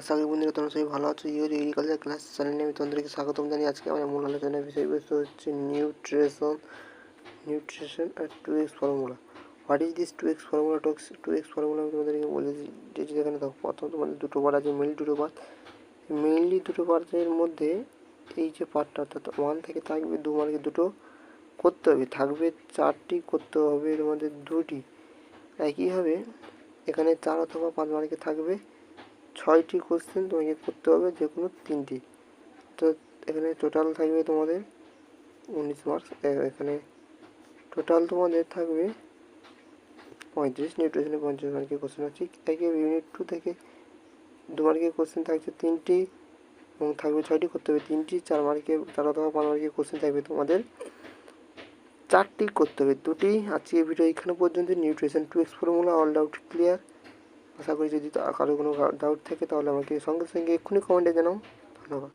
করি বন্ধুরা, তোমরা সবাই ভালো আছো? ইউর এগ্রিকালচার ক্লাস চ্যানেলে আমি তোমাদেরকে স্বাগতম জানি আজকে আমার মূল আলোচনার বিষয়বস্তু হচ্ছে nutrition nutrition R two X formula what is this two X formula two X two X formula আমি তোমাদেরকে বলে দিয়েছি যেখানে দেখো প্রথম তোমাদের দুটো পার্ট আছে মেইন দুটো পার্ট মেইনলি দুটো পার্টের মধ্যে এই যে পার্টটা অর্থাৎ ওয়ান থেকে থাকবে দু মার্কে দুটো করতে হবে। থাকবে চারটি করতে হবে মধ্যে দুটি। একইভাবে এখানে চার অথবা পাঁচ মার্কে থাকবে ছয়টি কোশ্চেন তোমাকে করতে হবে যে কোনো তিনটি। তো এখানে টোটাল থাকবে তোমাদের উনিশ মার্কস এখানে টোটাল তোমাদের থাকবে পঁয়ত্রিশ নিউট্রিশনে পঞ্চাশ মার্কের কোশ্চেন আছে একই ইউনিট টু থেকে দু মার্কের কোশ্চেন থাকছে তিনটি এবং থাকবে ছয়টি, করতে হবে তিনটি, চার মার্কে চার অথবা পাঁচ মার্কের কোশ্চেন থাকবে তোমাদের চারটি, করতে হবে দুটি। আজকে ভিডিও এখানে পর্যন্ত। Nutrition two X formula all doubt clear আশা করি যদি কারও কোনো ডাউট থাকে তাহলে আমাকে সঙ্গে সঙ্গে এক্ষুনি কমেন্টে জানাও। ধন্যবাদ।